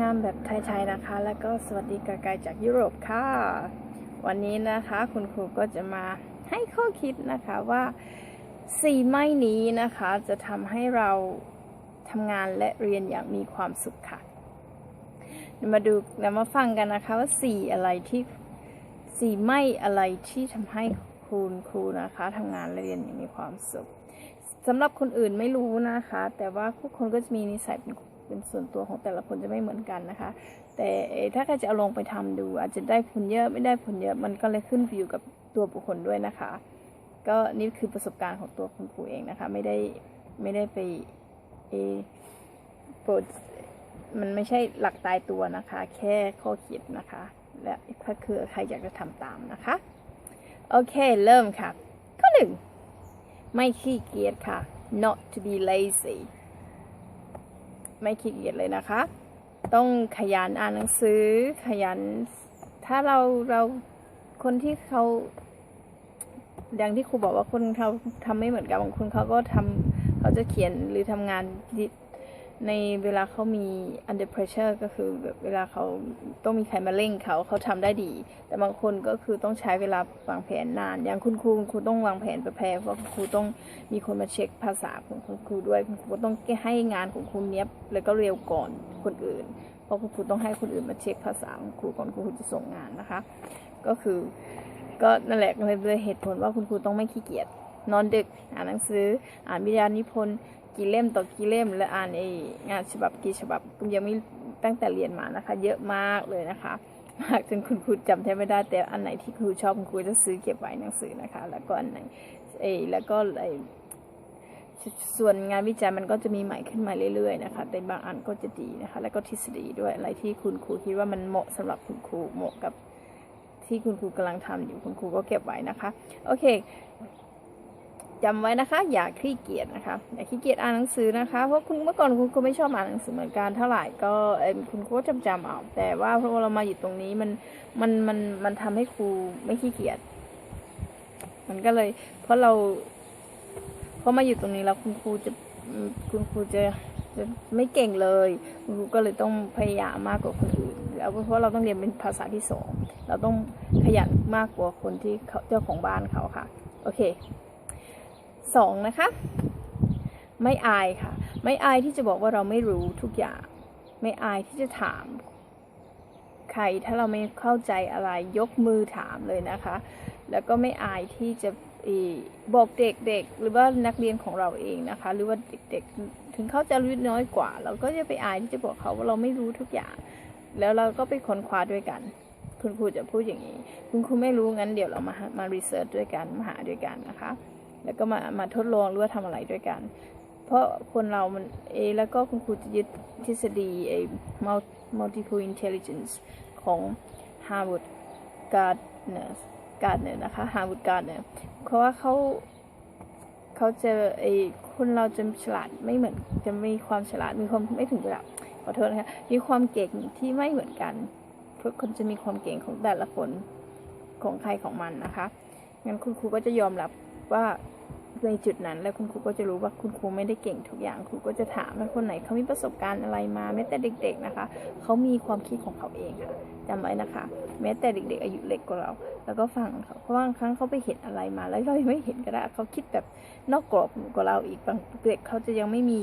งามๆแบบไทยๆนะคะ แล้วก็สวัสดีไกลๆจากยุโรปค่ะ วันนี้นะคะคุณครูก็จะมาให้ข้อคิดนะคะว่าสี่ไม่นี้นะคะจะทำให้เราทำงานและเรียนอย่างมีความสุขค่ะ มาดูแล้วมาฟังกันนะคะว่าสี่อะไรที่สี่ไม่อะไรที่ทำให้คุณครูนะคะทำงานและเรียนอย่างมีความสุขสำหรับคนอื่นไม่รู้นะคะ แต่ว่าทุกคนก็จะมีนิสัยเป็น เป็นส่วนตัวของแต่ละคนจะไม่เหมือนกันนะคะ แต่ถ้าใครจะเอาลงไปทำดู อาจจะได้ผลเยอะไม่ได้ผลเยอะมันก็เลยขึ้นอยู่กับตัวบุคคลด้วยนะคะ ก็นี่คือประสบการณ์ของตัวคุณครูเองนะคะ ไม่ได้ไม่ได้ไปเอโปรดมันไม่ใช่หลักตายตัวนะคะ แค่ข้อคิดนะคะ และถ้าคือใครอยากจะทำตามนะคะ โอเค เริ่มค่ะ ข้อหนึ่งไม่ขี้เกียจค่ะ not to be lazy ไม่ขี้เกียจเลยนะคะ ต้องขยันอ่านหนังสือ ขยัน ถ้าเราเราคนที่เขาอย่างที่ครูบอกว่าคนเขาทำไม่เหมือนกันบางคนเขาก็ทำเขาจะเขียนหรือทำงาน ในเวลาเขามี under pressure ก็คือแบบเวลาเขาต้องมีใครมาเร่งเขาเขาทำได้ดี แต่บางคนก็คือต้องใช้เวลาวางแผนนาน อย่างคุณครูคุณครูต้องวางแผนประแพรเพราะคุณครูต้องมีคนมาเช็คภาษาของคุณครูด้วยคุณครูก็ต้องให้งานของคุณเนี้ยบแล้วก็เร็วก่อนคนอื่น เพราะคุณครูต้องให้คนอื่นมาเช็คภาษาของครูก่อนคุณครูจะส่งงานนะคะ ก็คือก็นั่นแหละเลยเหตุผลว่าคุณครูต้องไม่ขี้เกียจนอนดึกอ่านหนังสืออ่านวิทยานิพนธ์ กี่เล่มต่อกี่เล่ม และอ่านไองานฉบับกี่ฉบับคุณยังไม่ตั้งแต่เรียนมานะคะ เยอะมากเลยนะคะมากจนคุณครูจำแทบไม่ได้แต่อันไหนที่ครูชอบคุณครูจะซื้อเก็บไว้หนังสือนะคะ แล้วก็อันไหนเอแล้วก็ไอส่วนงานวิจัยมันก็จะมีใหม่ขึ้นมาเรื่อยๆนะคะ แต่บางอันก็จะดีนะคะ แล้วก็ทฤษฎีด้วยอะไรที่คุณครูคิดว่ามันเหมาะสำหรับคุณครูเหมาะกับที่คุณครูกำลังทำอยู่คุณครูก็เก็บไว้นะคะ โอเค จำไว้นะคะ อย่าขี้เกียจนะคะอย่าขี้เกียจอ่านหนังสือนะคะเพราะคุณเมื่อก่อนคุณครูไม่ชอบอ่านหนังสือเหมือนกันเท่าไหร่ก็เอคุณครูจำจำเอาแต่ว่าพอเรามาอยู่ตรงนี้มันมันมันมันทำให้ครูไม่ขี้เกียจมันก็เลย เพราะเราพอมาอยู่ตรงนี้แล้วคุณครูจะคุณครูจะจะไม่เก่งเลยคุณครูก็เลยต้องพยายามมากกว่าคนอื่นแล้วเพราะเราต้องเรียนเป็นภาษาที่สองเราต้องขยันมากกว่าคนที่เขาเจ้าของบ้านเขาค่ะ โอเค สองนะคะ ไม่อายค่ะ ไม่อายที่จะบอกว่าเราไม่รู้ทุกอย่าง ไม่อายที่จะถาม ใครถ้าเราไม่เข้าใจอะไรยกมือถามเลยนะคะ แล้วก็ไม่อายที่จะบอกเด็กๆ หรือว่านักเรียนของเราเองนะคะ หรือว่าเด็กๆ ถึงเขาจะรู้น้อยกว่า เราก็จะไปอายที่จะบอกเขาว่าเราไม่รู้ทุกอย่าง แล้วเราก็ไปค้นคว้าด้วยกัน คุณครูจะพูดอย่างนี้ คุณครูไม่รู้งั้นเดี๋ยวเรามามารีเสิร์ชด้วยกัน มาหาด้วยกันนะคะ แล้วก็มามาทดลองหรือว่าทำอะไรด้วยกัน เพราะคนเรามันเอแล้วก็คุณครูจะยึดทฤษฎีไอ้ multiple intelligence ของ Harvard Gardner Gardner นะคะ Harvard Gardner เพราะว่าเขาเขาจะไอ้คนเราจะฉลาดไม่เหมือนจะมีความฉลาดมีความไม่ถึงระดับขอโทษนะคะมีความเก่งที่ไม่เหมือนกันทุกคนจะมีความเก่งของแต่ละคนของใครของมันนะคะงั้นคุณครูก็จะยอมรับว่า ในจุดนั้น แล้วคุณครูก็จะรู้ว่าคุณครูไม่ได้เก่งทุกอย่างครูก็จะถามว่าคนไหนเขามีประสบการณ์อะไรมาแม้แต่เด็ก ๆนะคะเขามีความคิดของเขาเองค่ะจำไว้นะคะ แม้แต่เด็ก ๆ อายุเล็กกว่าเรา แล้วก็ฟังเขาเพราะบางครั้งเขาไปเห็นอะไรมา แล้วเราไม่เห็นก็ได้เขาคิดแบบนอกกรอบกว่าเราอีกบางเด็กเขาจะยังไม่มี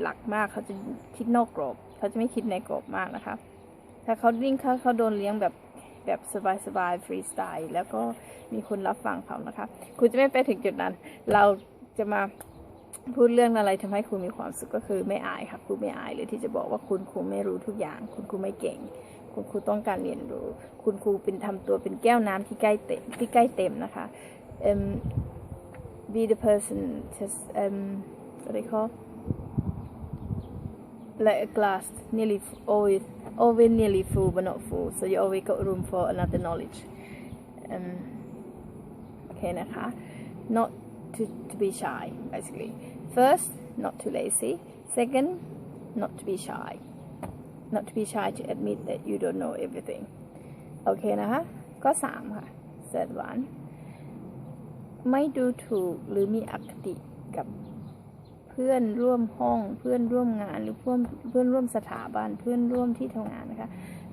หลักมากเขาจะคิดนอกกรอบเขาจะไม่คิดในกรอบมากนะคะ ถ้าเขาดิ้งเขาเขาโดนเลี้ยงแบบ แบบสบายๆฟรีสไตล์แล้วก็มีคนรับฟังเขานะคะ คุณจะไม่ไปถึงจุดนั้น เราจะมาพูดเรื่องอะไรทำให้คุณมีความสุขก็คือไม่อายค่ะครูไม่อายเลยที่จะบอกว่าคุณครูไม่รู้ทุกอย่าง คุณครูไม่เก่ง คุณครูต้องการเรียนรู้ คุณครูเป็นทำตัวเป็นแก้วน้ำที่ใกล้เต็มที่ใกล้เต็มนะคะ um, be the person just um what they call like a glass nearly always always nearly full but not full so you always got room for another knowledge um โอเคนะคะ not to, to be shy basically first not too lazy second not to be shy not to be shy to admit that you don't know everything โอเคนะคะก็สามค่ะ third one ไม่ดูถูกหรือมีอคติกับ พื่อนร่วมห้องเพื่อนร่วมงานหรือเพื่อนเพื่อนร่วมสถาบันเพื่อนร่วมที่ทำงานนะคะ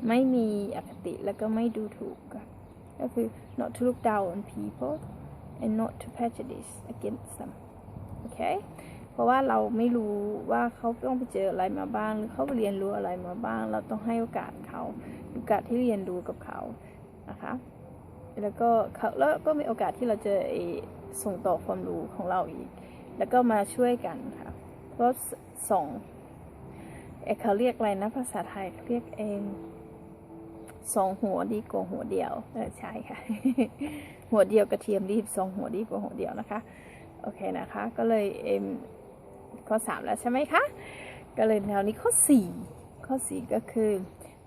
ไม่มีอคติแล้วก็ไม่ดูถูกก็คือ not to look down on people and not to prejudice against them โอเคเพราะว่าเราไม่รู้ว่าเขาต้องไปเจออะไรมาบ้าง หรือเขาไปเรียนรู้อะไรมาบ้าง เราต้องให้โอกาสเขาโอกาสที่เรียนรู้กับเขานะคะ แล้วก็เขาแล้วก็มีโอกาสที่เราจะส่งต่อความรู้ของเราอีก แล้วก็มาช่วยกันค่ะเพราะสองเอเขาเรียกอะไรนะภาษาไทยเขาเรียกเองสองหัวดีกว่าหัวเดียวเออใช่ค่ะ หัวเดียวกระเทียมรีบสองหัวดีกว่าหัวเดียวนะคะ โอเคนะคะ ก็เลยเอ็มข้อสามแล้วใช่ไหมคะ ก็เลยแนวนี้ข้อสี่ข้อสี่ก็คือ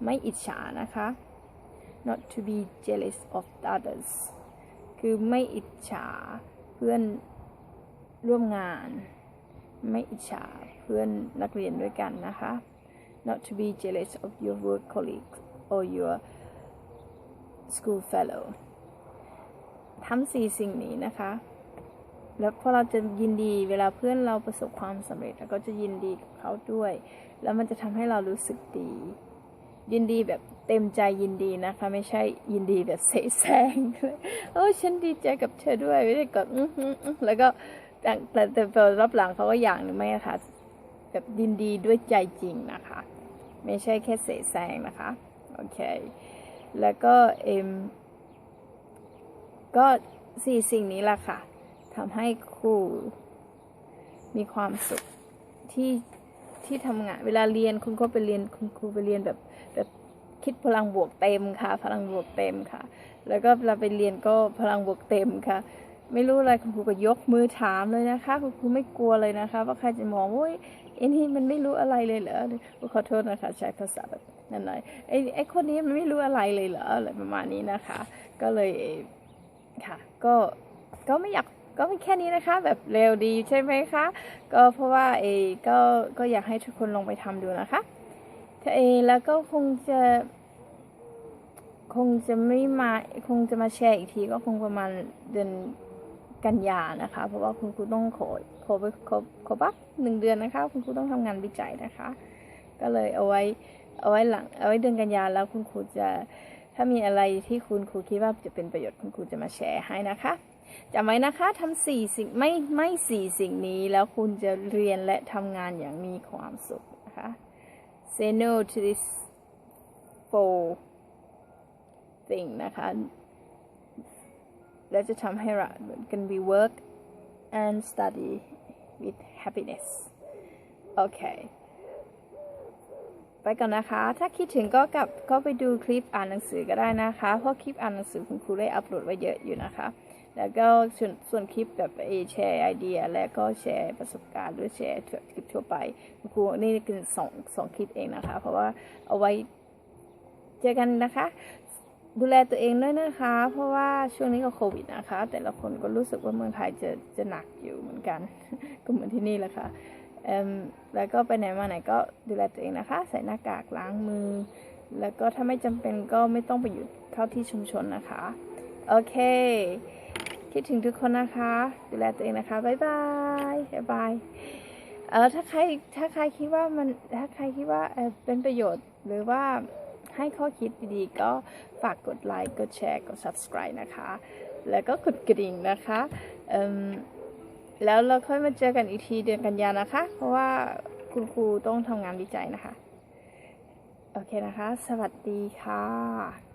ไม่อิจฉานะคะ not to be jealous of others คือไม่อิจฉาเพื่อน ร่วมงาน ไม่อิจฉาเพื่อนนักเรียนด้วยกันนะคะ not to be jealous of your work colleagues or your school fellow ทำสี่สิ่งนี้นะคะ แล้วพอเราจะยินดีเวลาเพื่อนเราประสบความสำเร็จเราก็จะยินดีกับเขาด้วย แล้วมันจะทำให้เรารู้สึกดี ยินดีแบบเต็มใจยินดีนะคะ ไม่ใช่ยินดีแบบเสแสร้งโอ้ฉันดีใจกับเธอด้วยไม่ได้กดอื้อหืออื้อแล้วก็ แต่แต่แต่พอรับหลังเขาก็อย่างหนึ่งไม่ค่ะแบบยินดีด้วยใจจริงนะคะ ไม่ใช่แค่เสแสร้งนะคะโอเคแล้วก็เอ็มก็สี่สิ่งนี้แหละค่ะทำให้ครูมีความสุขที่ที่ทำงานเวลาเรียนคุณก็ไปเรียนคุณครูไปเรียนแบบแบบคิดพลังบวกเต็มค่ะ พลังบวกเต็มค่ะ แล้วก็เวลาไปเรียนก็พลังบวกเต็มค่ะ ไม่รู้อะไรคุณครูก็ยกมือถามเลยนะคะ คุณครูไม่กลัวเลยนะคะ ว่าใครจะมองว่าโอ้ยไอ้นี่มันไม่รู้อะไรเลยเหรอขอโทษนะคะ ใช้ภาษาแบบนั้นหน่อยไอ้ไอ้คนนี้มันไม่รู้อะไรเลยเหรออะไรประมาณนี้นะคะ ก็เลยค่ะก็ก็ไม่อยากก็แค่นี้นะคะ แบบเร็วดีใช่ไหมคะ ก็เพราะว่าเอก็ก็อยากให้ทุกคนลองไปทำดูนะคะถ้าเอแล้วก็คงจะคงจะไม่มาคงจะมาแชร์อีกทีก็คงประมาณเดือน กันยานะคะ เพราะว่าคุณครูต้องขอขอไปขอขอบักหนึ่งเดือนนะคะ คุณครูต้องทำงานวิจัยนะคะ ก็เลยเอาไว้เอาไว้หลังเอาไว้เดือนกันยาแล้วคุณครูจะถ้ามีอะไรที่คุณครูคิดว่าจะเป็นประโยชน์คุณครูจะมาแชร์ให้นะคะจำไว้นะคะทำสี่สิ่งไม่ไม่สี่สิ่งนี้แล้วคุณจะเรียนและทำงานอย่างมีความสุขนะคะ say no to this four thing นะคะ และจะทำให้เรากัน we work and study with happiness โอเค ไปก่อนนะคะ ถ้าคิดถึงก็กลับก็ไปดูคลิปอ่านหนังสือก็ได้นะคะ เพราะคลิปอ่านหนังสือคุณครูได้อัปโหลดไว้เยอะอยู่นะคะ แล้วก็ส่วนส่วนคลิปแบบเอแชร์ไอเดีย และก็แชร์ประสบการณ์หรือแชร์คลิปทั่วไป คุณครูนี่คือสองสองคลิปเองนะคะ เพราะว่าเอาไว้เจอกันนะคะ ดูแลตัวเองด้วยนะคะ เพราะว่าช่วงนี้ก็โควิดนะคะ แต่ละคนก็รู้สึกว่าเมืองไทยจะจะหนักอยู่เหมือนกัน ก็เหมือนที่นี่แหละค่ะเอิ่มแล้วก็ไปไหนมาไหนก็ดูแลตัวเองนะคะ ใส่หน้ากากล้างมือ แล้วก็ถ้าไม่จำเป็นก็ไม่ต้องไปอยู่เข้าที่ชุมชนนะคะ โอเค คิดถึงทุกคนนะคะ ดูแลตัวเองนะคะบ๊ายบายบ๊ายบายเออถ้าใครถ้าใครคิดว่ามันถ้าใครคิดว่าเออเป็นประโยชน์หรือว่า ให้ข้อคิดดีๆ ก็ฝากกดไลค์ กดแชร์ กด subscribe นะคะ แล้วก็กดกระดิ่งนะคะแล้วเราค่อยมาเจอกันอีกทีเดือนกันยานะคะ เพราะว่าคุณครูต้องทำงานวิจัยนะคะ โอเคนะคะ สวัสดีค่ะ